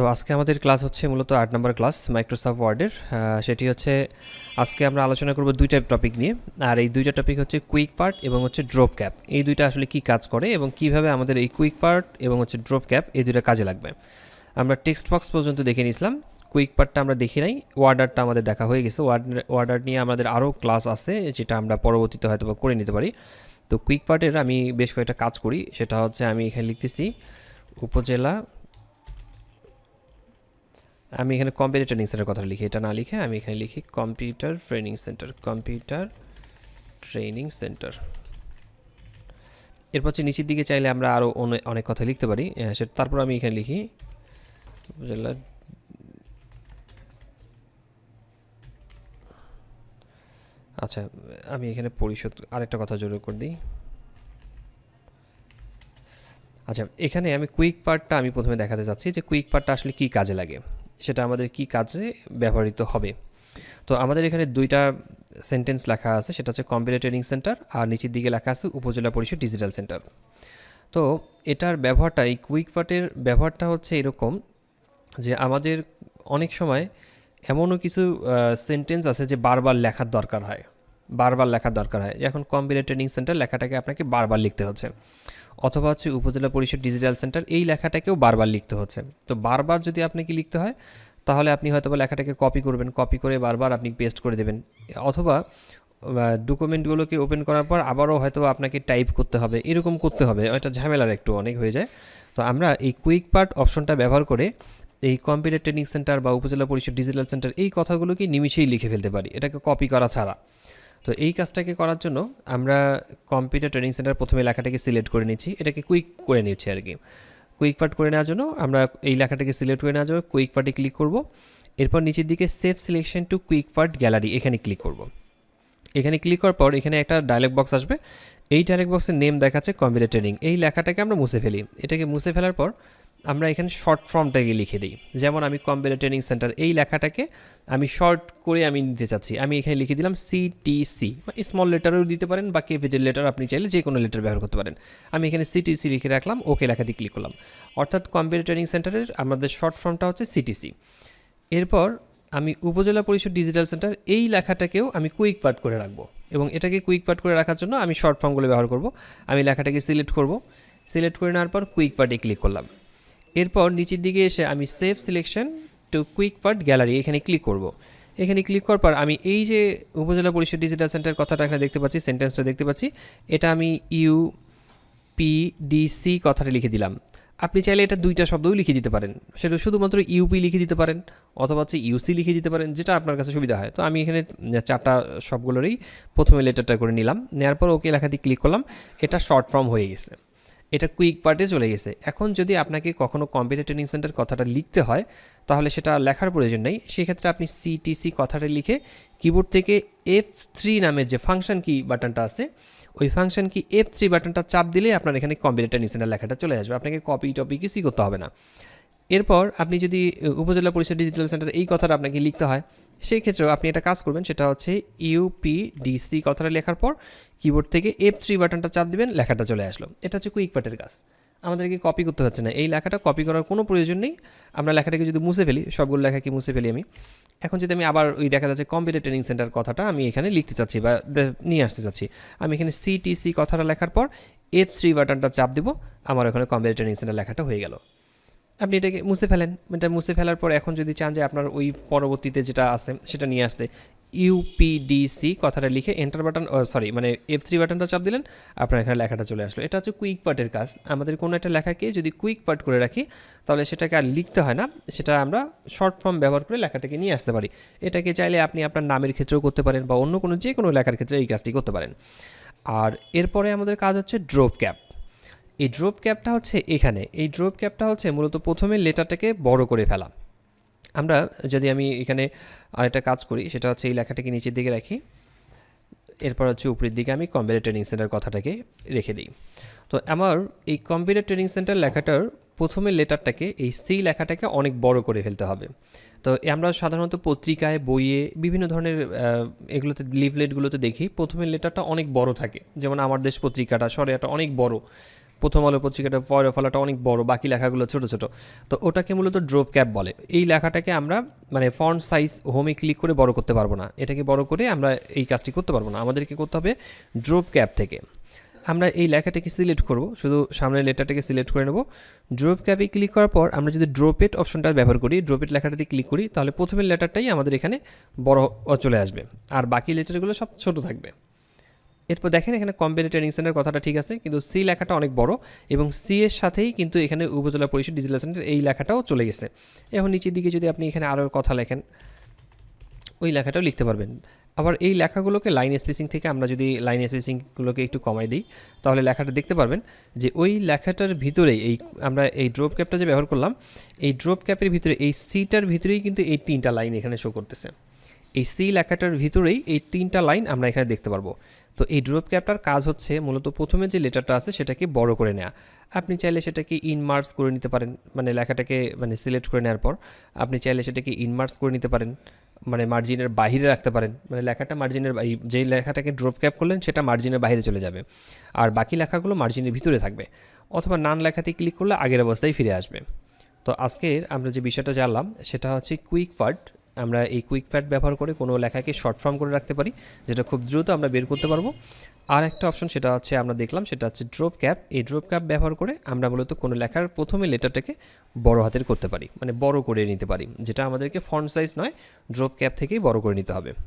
তো আজকে আমাদের ক্লাস হচ্ছে মূলত আট নম্বর ক্লাস মাইক্রোসফট ওয়ার্ডের সেটি হচ্ছে আজকে আমরা আলোচনা করব দুইটা টপিক নিয়ে। আর এই দুইটা টপিক হচ্ছে কুইক পার্ট এবং হচ্ছে ড্রপ ক্যাপ এই দুইটা আসলে কি কাজ করে এবং কীভাবে আমাদের এই কুইক পার্ট এবং হচ্ছে ড্রপ ক্যাপ এই দুইটা কাজে লাগবে? আমরা টেক্সট বক্স পর্যন্ত দেখে নিয়েছিলাম। কুইক পার্টটা আমরা দেখি নাই। ওয়ার্ডারটা আমাদের দেখা হয়ে গেছে। ওয়ার্ডার নিয়ে আমাদের আরও ক্লাস আছে, যেটা আমরা পরবর্তীতে হয়তো করে নিতে পারি। তো কুইক পার্টের আমি বেশ কয়েকটা কাজ করি। সেটা হচ্ছে আমি এখানে লিখতেছি, উপজেলা আমি এখানে কম্পিউটার ট্রেনিং সেন্টার কথা লিখি, এটা না লিখে আমি এখানে লিখি computer training centre computer training centre এরপর হচ্ছে নিচের দিকে চাইলে আমরা আরও অনেক কথা লিখতে পারি সেটা তারপর আমি এখানে লিখি উপজেলা আচ্ছা আমি এখানে পরিশোধ আরেকটা কথা জোর করে দিই আচ্ছা এখানে আমি কুইক পার্টটা আমি প্রথমে দেখাতে চাচ্ছি যে কুইক পার্টটা আসলে কী কাজে লাগে। সেটা আমাদের কি কাজে ব্যবহৃত হবে। তো আমাদের এখানে দুইটা সেন্টেন্স লেখা আছে, সেটা হচ্ছে কম্পিউটার ট্রেনিং সেন্টার আর নিচের দিকে লেখা আছে উপজেলা পরিষদ ডিজিটাল সেন্টার তো এটার ব্যবহারটা এই কুইক পার্টের ব্যবহারটা হচ্ছে এরকম যে আমাদের অনেক সময় এমনও কিছু সেন্টেন্স আছে যে বারবার লেখার দরকার হয়, বারবার লেখার দরকার হয়। এখন কম্পিউটার ট্রেনিং সেন্টার লেখাটাকে আপনাকে বারবার লিখতে হচ্ছে। অথবা হচ্ছে উপজেলা পরিষদ ডিজিটাল সেন্টার এই লেখাটাকেও বারবার লিখতে হচ্ছে। তো বারবার যদি আপনাকে লিখতে হয়, তাহলে আপনি হয়তো লেখাটাকে কপি করবেন। কপি করে বারবার আপনি পেস্ট করে দেবেন। অথবা ডকুমেন্টগুলোকে ওপেন করার পর আবারও হয়তো আপনাকে টাইপ করতে হবে। এরকম করতে হবে। এটা ঝামেলার একটু অনেক হয়ে যায়। তো আমরা এই কুইক পার্ট অপশনটা ব্যবহার করে এই কম্পিউটার ট্রেনিং সেন্টার বা উপজেলা পরিষদ ডিজিটাল সেন্টার এই কথাগুলোকে নিমিশেই লিখে ফেলতে পারি। এটাকে কপি করা ছাড়া। তো এই কাজটাকে করার জন্য আমরা কম্পিউটার ট্রেনিং সেন্টার প্রথমে লেখাটাকে সিলেক্ট করে নিচ্ছি। এটাকে কুইক করে নিচ্ছি আর কি। কুইক পার্ট করে নেওয়ার জন্য আমরা এই লেখাটাকে সিলেক্ট করে নেওয়ার জন্য কুইক পার্টে ক্লিক করব। এরপর নিচের দিকে save selection to quick part gallery এখানে ক্লিক করব। এখানে ক্লিক করার পর এখানে একটা ডায়লগ বক্স আসবে। এই ডায়লগ বক্সের নেম দেখাচ্ছে কম্পিউটার ট্রেনিং। এই লেখাটাকে আমরা মুছে ফেলি। এটাকে মুছে ফেলার পর আমরা এখানে শর্ট ফর্মটাকে লিখে দিই। যেমন আমি কম্পিউটার ট্রেনিং সেন্টার এই লেখাটাকে আমি শর্ট করে আমি নিতে চাচ্ছি। আমি এখানে লিখে দিলাম সিটিসি স্মল লেটারও দিতে পারেন বা ক্যাপিটাল লেটার আপনি চাইলে যে কোনো লেটার ব্যবহার করতে পারেন। আমি এখানে সিটিসি লিখে রাখলাম ওকে লেখাতে ক্লিক করলাম। অর্থাৎ কম্পিউটার ট্রেনিং সেন্টারের আমাদের শর্ট ফর্মটা হচ্ছে সিটিসি এরপর আমি উপজেলা পরিষদ ডিজিটাল সেন্টার এই লেখাটাকেও আমি কুইক পার্ট করে রাখব এবং এটাকে কুইক পার্ট করে রাখার জন্য আমি শর্ট ফর্মগুলো ব্যবহার করব। আমি লেখাটাকে সিলেক্ট করব। সিলেক্ট করে নেওয়ার পর কুইক পার্টে ক্লিক করলাম। এরপর নিচের দিকে এসে আমি save selection to quick part gallery এখানে ক্লিক করব। এখানে ক্লিক করার পর আমি এই যে উপজেলা পরিষদ ডিজিটাল সেন্টার কথাটা এখানে দেখতে পাচ্ছি সেন্টেন্সটা দেখতে পাচ্ছি, এটা আমি ইউ পি ডিসি কথাটা লিখে দিলাম। আপনি চাইলে এটা দুইটা শব্দও লিখে দিতে পারেন। সেটা শুধুমাত্র ইউপি লিখে দিতে পারেন অথবা হচ্ছে ইউসি লিখে দিতে পারেন, যেটা আপনার কাছে সুবিধা হয়। তো আমি এখানে চারটা সবগুলোরই প্রথমে লেটারটা করে নিলাম। নেওয়ার পর ওকে লেখাতে ক্লিক করলাম। এটা শর্ট ফর্ম হয়ে গেছে। এটা কুইক পার্টে চলে গেছে। এখন যদি আপনাকে কখনো কম্পিউটার ট্রেনিং সেন্টার কথাটা লিখতে হয়, তাহলে সেটা লেখার প্রয়োজন নেই। সেক্ষেত্রে আপনি সিটিসি কথাটা লিখে কিবোর্ড থেকে এফ থ্রি নামের যে ফাংশন কি বাটনটা আছে, ওই ফাংশন কি এফ থ্রি বাটনটা চাপ দিলে আপনার এখানে কম্পিউটার ট্রেনিং সেন্টার লেখাটা চলে আসবে। আপনাকে কপি টপি কিছুই করতে হবে না। এরপর আপনি যদি উপজেলা পরিষদ ডিজিটাল সেন্টার এই কথাটা আপনাকে লিখতে হয় সেই ক্ষেত্রেও আপনি একটা কাজ করবেন, সেটা হচ্ছে ইউপিডিসি কথাটা লেখার পর কিবোর্ড থেকে এফ থ্রি বাটনটা চাপ দিবেন, লেখাটা চলে আসলো। এটা হচ্ছে কুইক পার্টের কাজ। আমাদেরকে কপি করতে হচ্ছে না। এই লেখাটা কপি করার কোনো প্রয়োজন নেই। আমরা লেখাটাকে যদি মুছে ফেলি, সবগুলো লেখাকে মুছে ফেলি আমি। এখন যদি আমি আবার ওই দেখা যাচ্ছে কম্পিউটার ট্রেনিং সেন্টার কথাটা আমি এখানে লিখতে চাচ্ছি বা নিয়ে আসতে চাচ্ছি। আমি এখানে সিটিসি কথাটা লেখার পর এফ থ্রি বাটনটা চাপ দেবো। আমার ওখানে কম্পিউটার ট্রেনিং সেন্টার লেখাটা হয়ে গেল। আপনি এটাকে মুছে ফেলেন, এটা মুছে ফেলার পর এখন যদি চান যে আপনার ওই পরবর্তীতে যেটা আছে, সেটা নিয়ে আসতে ইউপিডিসি কথাটা লিখে এন্টার বাটন সরি মানে এফ থ্রি বাটনটা চাপ দিলেন, আপনার এখানে লেখাটা চলে আসলো। এটা হচ্ছে কুইক পার্টের কাজ। আমাদের কোনো একটা লেখাকে যদি কুইক পার্ট করে রাখি, তাহলে সেটাকে আর লিখতে হয় না, সেটা আমরা শর্ট ফর্ম ব্যবহার করে লেখাটাকে নিয়ে আসতে পারি। এটাকে চাইলে আপনি আপনার নামের ক্ষেত্রেও করতে পারেন বা অন্য কোনো যে কোনো লেখার ক্ষেত্রে এই কাজটি করতে পারেন। আর এরপরে আমাদের কাজ হচ্ছে ড্রপ ক্যাপ এই ড্রপ ক্যাপটা হচ্ছে এখানে। এই ড্রপ ক্যাপটা হচ্ছে মূলত প্রথমে লেটারটাকে বড় করে ফেলা। আমরা যদি আমি এখানে আরেকটা কাজ করি, সেটা হচ্ছে এই লেখাটাকে নিচের দিকে রাখি। এরপর হচ্ছে উপরের দিকে আমি কম্পিউটার ট্রেনিং সেন্টার কথাটাকে রেখে দিই। তো আমার এই কম্পিউটার ট্রেনিং সেন্টার লেখাটার প্রথমে লেটারটাকে, এই সি লেখাটাকে অনেক বড় করে ফেলতে হবে। তো আমরা সাধারণত পত্রিকায়, বইয়ে বিভিন্ন ধরনের এগুলোতে লিভলেটগুলোতে দেখি, প্রথমে লেটারটা অনেক বড় থাকে। যেমন আমার দেশ পত্রিকাটা সরেয়াটা অনেক বড়। প্রথম আলো পত্রিকাটা পরের ফলাটা অনেক বড়, বাকি লেখাগুলো ছোট ছোট। তো ওটাকে মূলত ড্রোভ ক্যাপ বলে। এই লেখাটাকে আমরা মানে ফন্ট সাইজ হোমে ক্লিক করে বড় করতে পারব না। এটাকে বড় করে আমরা এই কাজটি করতে পারব না। আমাদেরকে করতে হবে ড্রোভ ক্যাপ থেকে। আমরা এই লেখাটাকে সিলেক্ট করব। শুধু সামনের লেটারটাকে সিলেক্ট করে নেব। ড্রপ ক্যাপে ক্লিক করার পর আমরা যদি ড্রপেট অপশনটা ব্যবহার করি ড্রপেট লেখাটাতে ক্লিক করি, তাহলে প্রথমের লেটারটাই আমাদের এখানে বড় চলে আসবে। আর বাকি লেটারগুলো সব ছোট থাকবে। এরপর দেখেন এখানে কম্বিনেট ট্রেনিং সেন্টার কথাটা ঠিক আছে, কিন্তু সি লেখাটা অনেক বড় এবং সি এর সাথেই কিন্তু এখানে উপজেলা পরিষদ ডিজিটাল সেন্টার এই লেখাটাও চলে গেছে। এখন নিচের দিকে যদি আপনি এখানে আরও কথা লেখেন, ওই লেখাটাও লিখতে পারবেন। আবার এই লেখাগুলোকে লাইন স্পেসিং থেকে আমরা যদি লাইন স্পেসিংগুলোকে একটু কমাই দিই, তাহলে লেখাটা দেখতে পারবেন যে ওই লেখাটার ভিতরেই এই আমরা এই ড্রপ ক্যাপটা যে ব্যবহার করলাম, এই ড্রপ ক্যাপের ভিতরে এই সিটার ভিতরেই কিন্তু এই তিনটা লাইন এখানে শো করতেছে। এই সি লেখাটার ভিতরেই এই তিনটা লাইন আমরা এখানে দেখতে পারব। তো এই ড্রপ ক্যাপটার কাজ হচ্ছে মূলত প্রথমে যে লেটারটা আছে সেটাকে বড় করে নেওয়া আপনি চাইলে সেটাকে ইনমার্স করে নিতে পারেন মানে লেখাটাকে মানে সিলেক্ট করে নেওয়ার পর। আপনি চাইলে সেটাকে ইনমার্স করে নিতে পারেন মানে মার্জিনের বাইরে রাখতে পারেন। মানে লেখাটা মার্জিনের যেই লেখাটাকে ড্রপ ক্যাপ করলেন সেটা মার্জিনের বাইরে চলে যাবে। আর বাকি লেখাগুলো মার্জিনের ভিতরে থাকবে। অথবা নান লেখাতে ক্লিক করলে আগের অবস্থায় ফিরে আসবে। তো আজকের আমরা যে বিষয়টা জানলাম সেটা হচ্ছে কুইক পার্ট আমরা এই কুইক প্যাড ব্যবহার করে কোনো লেখাকে শর্ট ফর্ম করে রাখতে পারি, যেটা খুব দ্রুত আমরা বের করতে পারব। আর একটা অপশন সেটা হচ্ছে আমরা দেখলাম, সেটা হচ্ছে ড্রপ ক্যাপ এই ড্রপ ক্যাপ ব্যবহার করে আমরা মূলত কোনো লেখার প্রথমে লেটারটাকে বড় হাতের করতে পারি মানে বড় করে নিতে পারি, যেটা আমাদেরকে ফন্ট সাইজ নয় ড্রপ ক্যাপ থেকেই বড় করে নিতে হবে।